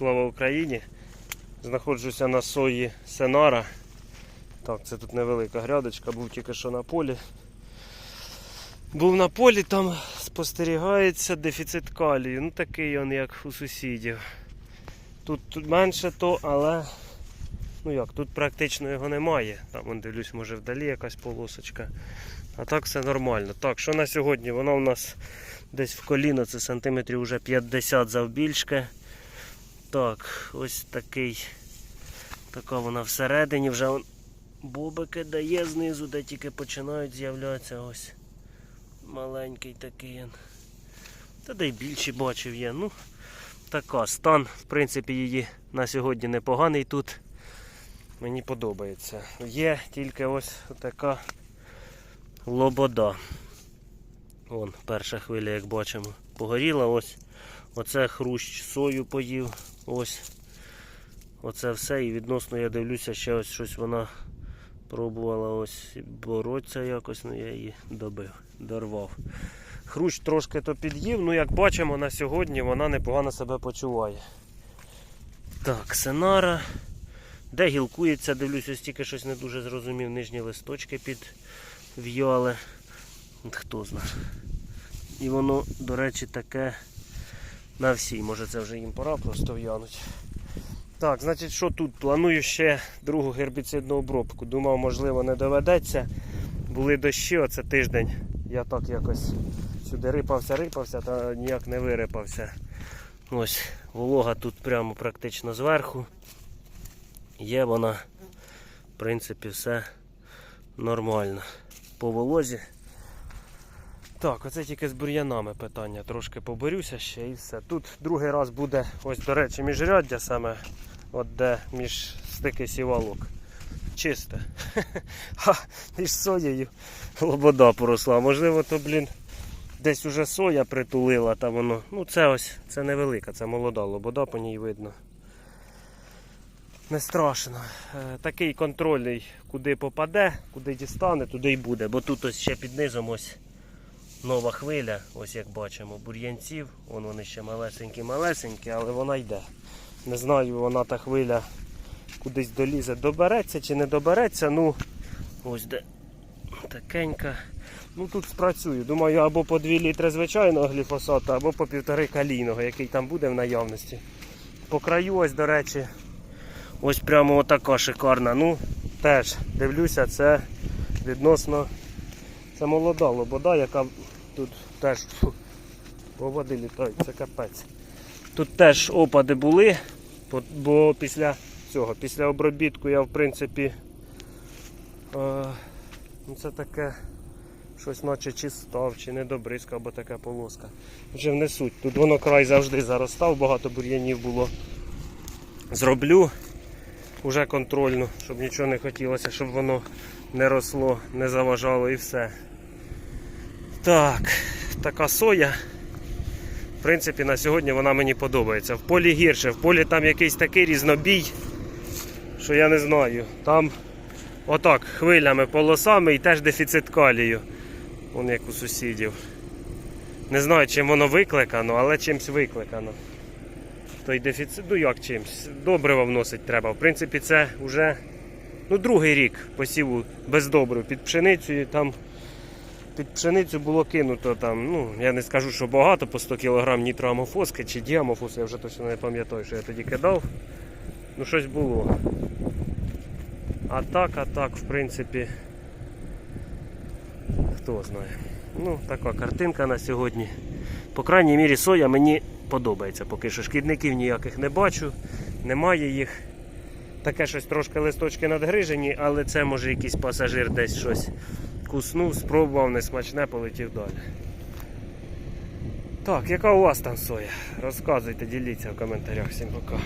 Слава Україні! Знаходжуся на сої Сенара. Так, це тут невелика грядочка, був тільки що на полі. Був на полі, там спостерігається дефіцит калію. Ну такий він, як у сусідів. Тут, менше то, але ну як, тут практично його немає. Там вон, дивлюсь, може вдалі якась полосочка. А так все нормально. Так, що на сьогодні? Воно у нас десь в коліно, це сантиметрів уже 50 завбільшки. Так, ось такий. Така вона всередині вже он бобики дає знизу, де тільки починають з'являтися ось. Маленький такий. Та де й більші бачив є. Ну, така стан, в принципі, її на сьогодні непоганий тут. Мені подобається. Є тільки ось така лобода. Вон, перша хвиля, як бачимо, погоріла. Ось оце хрущ сою поїв. Ось. Оце все. І відносно я дивлюся, ще ось щось вона пробувала ось боротися якось, ну я її добив, дорвав. Хрущ трошки то під'їв, ну як бачимо, на сьогодні вона непогано себе почуває. Так, сенара. Де гілкується, дивлюсь, ось тільки щось не дуже зрозумів. Нижні листочки підв'яли. От Хто знає. І воно, до речі, таке на всій. Може це вже їм пора просто в'януть. Так, значить, що тут? Планую ще другу гербіцидну обробку. Думав, можливо, не доведеться. Були дощі, оце тиждень. Я так якось сюди рипався, рипався, та ніяк не вирипався. Ось, волога тут прямо практично зверху. Є вона, в принципі, все нормально. По волозі. Так, оце тільки з бур'янами питання. Трошки поборюся ще і все. Тут другий раз буде, ось, до речі, міжряддя саме, от де між стики сівалок. Чисте. А між соєю лобода поросла. Можливо, то, блін, десь уже соя притулила, та воно. Ну це ось, це невелика, це молода лобода, по ній видно. Не страшно. Е, Такий контрольний, куди попаде, куди дістане, туди й буде. Бо тут ось ще під низом ось нова хвиля, ось як бачимо, бур'янців. Вон вони ще малесенькі-малесенькі, але вона йде. Не знаю, вона та хвиля кудись долізе, добереться чи не добереться. Ну, ось де такенька. Ну тут спрацюю. Думаю, або по 2 літри звичайного гліфосату, або по півтори калійного, який там буде в наявності. По краю, ось, до речі, ось прямо отака шикарна. Ну, теж дивлюся, це відносно це молода лобода, яка тут теж по води літають, це капець. Тут теж опади були, бо- після цього, після обробітку я в принципі е, ну це таке щось наче чи став, чи недобризка, або така полоска. Вже внесуть. Тут воно край завжди заростав, багато бур'янів було. Зроблю уже контрольно, щоб нічого не хотілося, щоб воно не росло, не заважало і все. Так, така соя. В принципі, на сьогодні вона мені подобається. В полі гірше, в полі там якийсь такий різнобій, що я не знаю. Там отак хвилями, полосами і теж дефіцит калію. Вон як у сусідів. Не знаю, чим воно викликано, але чимсь викликано. Той дефіцит, ну як чимсь, добрива вносить треба. В принципі, це вже ну, другий рік посіву без добрив під пшеницею. Там під пшеницю було кинуто там, ну я не скажу, що багато, по 100 кг нітроамофоски чи діамофосу, я вже точно не пам'ятаю, що я тоді кидав. Ну щось було. А так, а так, в принципі, хто знає. Ну, така картинка на сьогодні. По крайній мірі соя мені подобається. Поки що шкідників ніяких не бачу, немає їх. Таке щось трошки листочки надгрижені, але це може якийсь пасажир десь щось куснув, спробував, несмачне, полетів далі. Так, яка у вас там соя? Розказуйте, діліться в коментарях. Всім пока.